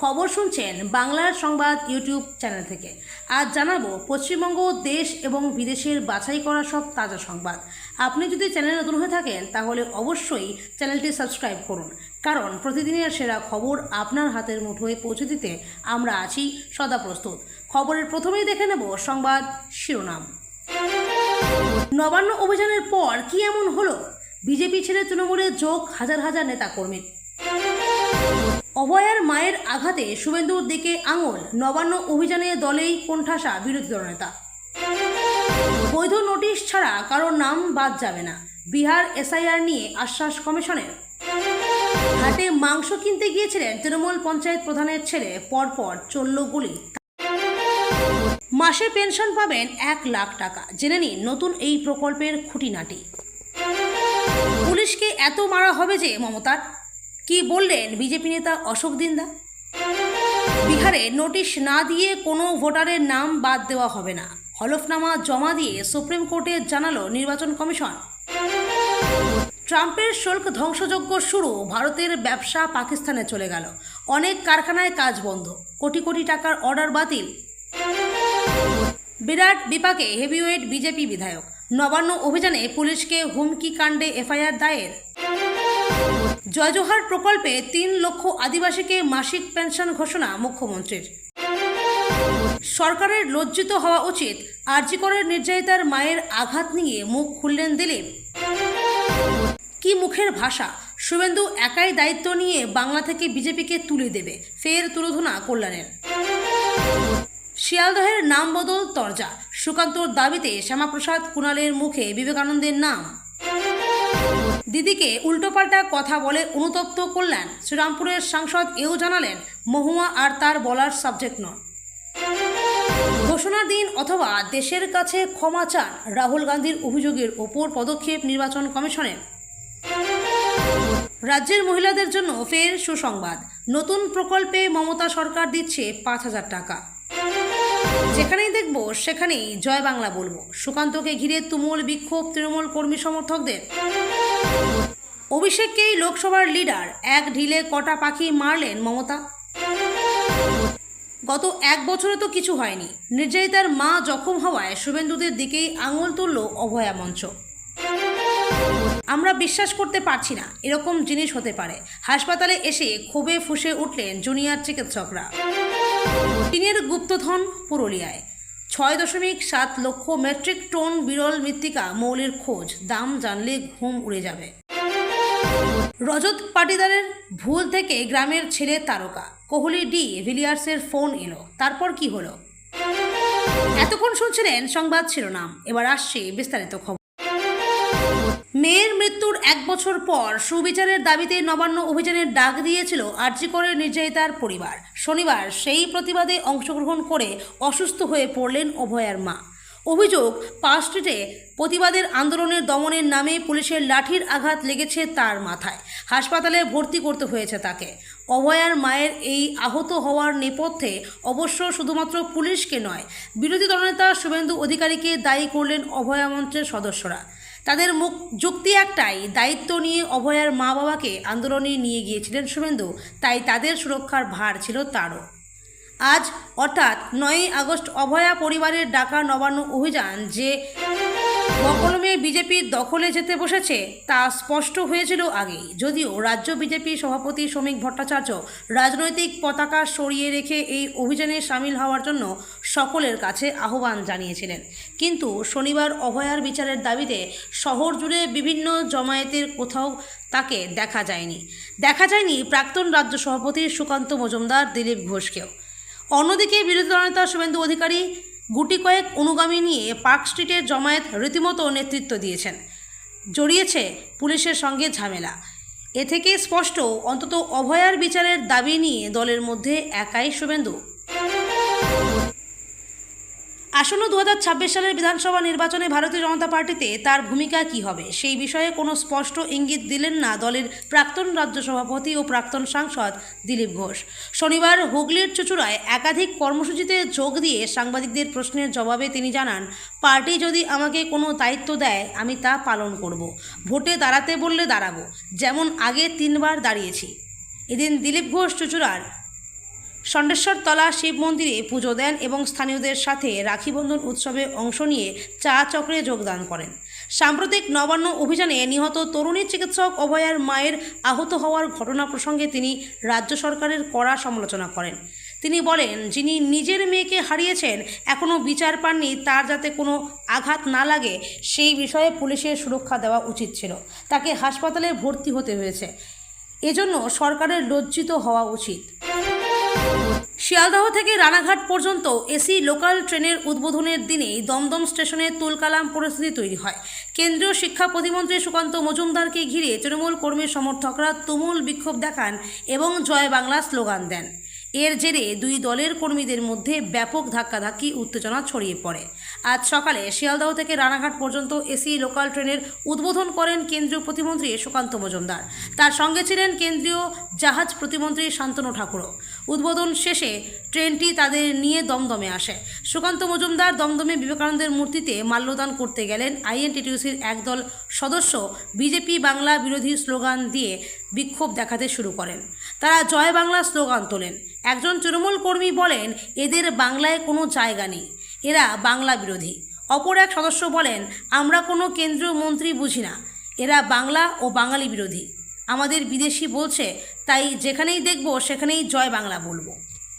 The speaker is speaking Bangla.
খবর শুনছেন বাংলার সংবাদ ইউটিউব চ্যানেল থেকে। আজ জানাব পশ্চিমবঙ্গ, দেশ এবং বিদেশের বাছাই করা সব তাজা সংবাদ। আপনি যদি চ্যানেলে নতুন হয়ে থাকেন, তাহলে অবশ্যই চ্যানেলটি সাবস্ক্রাইব করুন। কারণ প্রতিদিনের সেরা খবর আপনার হাতের মুঠোয় পৌঁছে দিতে আমরা আছি সদা প্রস্তুত। খবরের প্রথমেই দেখে নেব সংবাদ শিরোনাম। নবান্ন অভিযানের পর কি এমন হলো? বিজেপি ছেড়ে তৃণমূলে যোগ হাজার হাজার নেতাকর্মীর অভয়ার মায়ের আঘাতে শুভেন্দুর দিকে আঙুল। নবান্ন অভিযানে দলেই কোণঠাসা বিরোধী দলনেতা। বৈধ নোটিশ ছাড়া কারোর নাম বাদ যাবে না। বিহার এসআইআর নিয়ে আশ্বাস কমিশনের। হাটে মাংস কিনতে গিয়েছিলেন তৃণমূল পঞ্চায়েত প্রধানের ছেলে, পরপর চলল গুলি। মাসে পেনশন পাবেন এক লাখ টাকা। জেনে নিন নতুন এই প্রকল্পের খুঁটিনাটি। পুলিশকে এত মারা হবে যে মমতার কি বললেন বিজেপি নেতা অশোক দিন্দা? বিহারে নোটিশ না দিয়ে কোনো ভোটারের নাম বাদ দেওয়া হবে না। হলফনামা জমা দিয়ে সুপ্রিম কোর্টে জানালো নির্বাচন কমিশন। ট্রাম্পের শুল্ক ধ্বংসযজ্ঞ শুরু, ভারতের ব্যবসা পাকিস্তানে চলে গেল। অনেক কারখানায় কাজ বন্ধ, কোটি কোটি টাকার অর্ডার বাতিল। বিরাট বিপাকে হেভিওয়েট বিজেপি বিধায়ক। নবান্ন অভিযানে পুলিশকে হুমকি কাণ্ডে এফআইআর দায়ের। জয়জোহার প্রকল্পে তিন লক্ষ আদিবাসীকে মাসিক পেনশন ঘোষণা মুখ্যমন্ত্রীর। সরকারের লজ্জিত হওয়া উচিত আরজিকরের নির্যাতিতার মায়ের আঘাত নিয়ে মুখ খুললেন দিলীপ। কি মুখের ভাষা? শুভেন্দু একাই দায়িত্ব নিয়ে বাংলা থেকে বিজেপিকে তুলে দেবে, ফের তুলোধনা কল্যাণের। শিয়ালদহের নাম বদল তরজা, সুকান্তর দাবিতে শ্যামাপ্রসাদ কুণালের মুখে বিবেকানন্দের নাম। দিদিকে উল্টোপাল্টা কথা বলে অনুতপ্ত করলেন শ্রীরামপুরের সাংসদ, এও জানালেন, মহুয়া আর তার বলার সাবজেক্ট নয়। ঘোষণার দিন অথবা দেশের কাছে ক্ষমা চান রাহুল গান্ধীর অভিযোগের ওপর পদক্ষেপ নির্বাচন কমিশনের। রাজ্যের মহিলাদের জন্য ফের সুসংবাদ। নতুন প্রকল্পে মমতা সরকার দিচ্ছে পাঁচ হাজার টাকা। যেখানেই দেখব, সেখানেই জয় বাংলা বলব। সুকান্তকে ঘিরে তুমুল বিক্ষোভ তৃণমূল কর্মী সমর্থকদের। অভিষেককেই লোকসভার লিডার এক ঢিলে কটা পাখি মারলেন মমতা? গত এক বছরে তো কিছু হয়নি। নির্যাতিতার মা জখম হওয়ায় শুভেন্দুদের দিকেই আঙুল তুলল অভয়া মঞ্চ। আমরা বিশ্বাস করতে পারছি না, এরকম জিনিস হতে পারে। হাসপাতালে এসে ক্ষোভে ফুসে উঠলেন জুনিয়র চিকিৎসকরা। চীনের গুপ্তধন পুরুলিয়ায়। ছয় দশমিক সাত লক্ষ মেট্রিক টন বিরল মৃত্তিকা মৌলের খোঁজ। দাম জানলে ঘুম উড়ে যাবে। রজত পাটিদারের ভুল থেকে গ্রামের ছেলে তারকা। কোহলি ডি ভিলিয়ার্সের ফোন এলো। তারপর কি হলো? এতক্ষণ শুনছিলেন সংবাদ শিরোনাম। এবার আসছে বিস্তারিত খবর। মেয়ের মৃত্যুর এক বছর পর সুবিচারের দাবিতে নবান্ন অভিযানের ডাক দিয়েছিল আর্যিকরের নির্যাতিতার পরিবার। শনিবার সেই প্রতিবাদে অংশগ্রহণ করে অসুস্থ হয়ে পড়লেন অভয়ার মা। অভিযোগ পার্ক স্ট্রিটে প্রতিবাদের আন্দোলনের দমনের নামে পুলিশের লাঠির আঘাত লেগেছে তার মাথায়। হাসপাতালে ভর্তি করতে হয়েছে তাকে। অভয়ার মায়ের এই আহত হওয়ার নেপথ্যে অবশ্য শুধুমাত্র পুলিশকে নয়, বিরোধী দলনেতা শুভেন্দু অধিকারীকে দায়ী করলেন অভয়া মঞ্চের সদস্যরা। তাদের মুখ যুক্তি একটাই, দায়িত্ব নিয়ে অভয়ার মা বাবাকে আন্দোলনে নিয়ে গিয়েছিলেন শুভেন্দু, তাই তাদের সুরক্ষার ভার ছিল তারও। আজ অর্থাৎ নয়ই আগস্ট অভয়া পরিবারের ডাকা নবান্ন অভিযান যে বকলমে বিজেপির দখলে যেতে বসেছে, তা স্পষ্ট হয়েছিল আগেই। যদিও রাজ্য বিজেপি সভাপতি শ্রমিক ভট্টাচার্য রাজনৈতিক পতাকা সরিয়ে রেখে এই অভিযানে সামিল হওয়ার জন্য সকলের কাছে আহ্বান জানিয়েছিলেন। কিন্তু শনিবার অভয়ার বিচারের দাবিতে শহর জুড়ে বিভিন্ন জমায়েতের কোথাও তাকে দেখা যায়নি। দেখা যায়নি প্রাক্তন রাজ্য সভাপতি সুকান্ত মজুমদার, দিলীপ ঘোষকেও। অন্যদিকে বিরোধী দলনেতা শুভেন্দু অধিকারী গুটি কয়েক অনুগামী নিয়ে পার্ক স্ট্রিটের জমায়েত রীতিমতো নেতৃত্ব দিয়েছেন। জড়িয়েছে পুলিশের সঙ্গে ঝামেলা। এ থেকে স্পষ্ট, অন্তত অভয়ার বিচারের দাবি নিয়ে দলের মধ্যে একাই শুভেন্দু। আসন্ন দু হাজার ছাব্বিশ সালের বিধানসভা নির্বাচনে ভারতীয় জনতা পার্টিতে তার ভূমিকা কি হবে? সেই বিষয়ে কোনো স্পষ্ট ইঙ্গিত দিলেন না দলের প্রাক্তন রাজ্য সভাপতি ও প্রাক্তন সাংসদ দিলীপ ঘোষ। শনিবার হুগলির চুচুড়ায় একাধিক কর্মসূচিতে যোগ দিয়ে সাংবাদিকদের প্রশ্নের জবাবে তিনি জানান, পার্টি যদি আমাকে কোনো দায়িত্ব দেয়, আমি তা পালন করব। ভোটে দাঁড়াতে বললে দাঁড়াবো, যেমন আগে তিনবার দাঁড়িয়েছি। এদিন দিলীপ ঘোষ চুচুড়ার ষণ্ডেশ্বর তলা শিব মন্দিরে পুজো দেন এবং স্থানীয়দের সাথে রাখি বন্ধন উৎসবে অংশ নিয়ে চা চক্রে যোগদান করেন। সাম্প্রতিক নবান্ন অভিযানে নিহত তরুণী চিকিৎসক অভয়ার মায়ের আহত হওয়ার ঘটনা প্রসঙ্গে তিনি রাজ্য সরকারের কড়া সমালোচনা করেন। তিনি বলেন, যিনি নিজের মেয়েকে হারিয়েছেন এখনও বিচার পাননি, তার যাতে কোনো আঘাত না লাগে, সেই বিষয়ে পুলিশের সুরক্ষা দেওয়া উচিত ছিল। তাকে হাসপাতালে ভর্তি হতে হয়েছে। এজন্য সরকারের লজ্জিত হওয়া উচিত। শিয়ালদহ থেকে রানাঘাট পর্যন্ত এসি লোকাল ট্রেনের উদ্বোধনের দিনেই দমদম স্টেশনে তুলকালাম পরিস্থিতি তৈরি হয়। কেন্দ্রীয় শিক্ষা প্রতিমন্ত্রী সুকান্ত মজুমদারকে ঘিরে তৃণমূল কর্মী সমর্থকরা তুমুল বিক্ষোভ দেখান এবং জয় বাংলা স্লোগান দেন। এর জেরে দুই দলের কর্মীদের মধ্যে ব্যাপক ধাক্কাধাক্কি, উত্তেজনা ছড়িয়ে পড়ে। আজ সকালে শিয়ালদহ থেকে রানাঘাট পর্যন্ত এসি লোকাল ট্রেনের উদ্বোধন করেন কেন্দ্রীয় প্রতিমন্ত্রী সুকান্ত মজুমদার। তার সঙ্গে ছিলেন কেন্দ্রীয় জাহাজ প্রতিমন্ত্রী শান্তনু ঠাকুরও। উদ্বোধন শেষে ট্রেনটি তাদের নিয়ে দমদমে আসে। সুকান্ত মজুমদার দমদমে বিবেকানন্দের মূর্তিতে মাল্যদান করতে গেলেন আইএনটিটিউসির একদল সদস্য। বিজেপি বাংলা বিরোধী স্লোগান দিয়ে বিক্ষোভ দেখাতে শুরু করেন। তারা জয় বাংলা স্লোগান তোলেন। একজন তৃণমূল কর্মী বলেন, এদের বাংলায় কোনো জায়গা নেই। এরা বাংলা বিরোধী। অপর এক সদস্য বলেন, আমরা কোনো কেন্দ্রীয় মন্ত্রী বুঝি না। এরা বাংলা ও বাঙালি বিরোধী। আমাদের বিদেশি বলছে তাই যেখানেই দেখব সেখানেই জয় বাংলা বলব।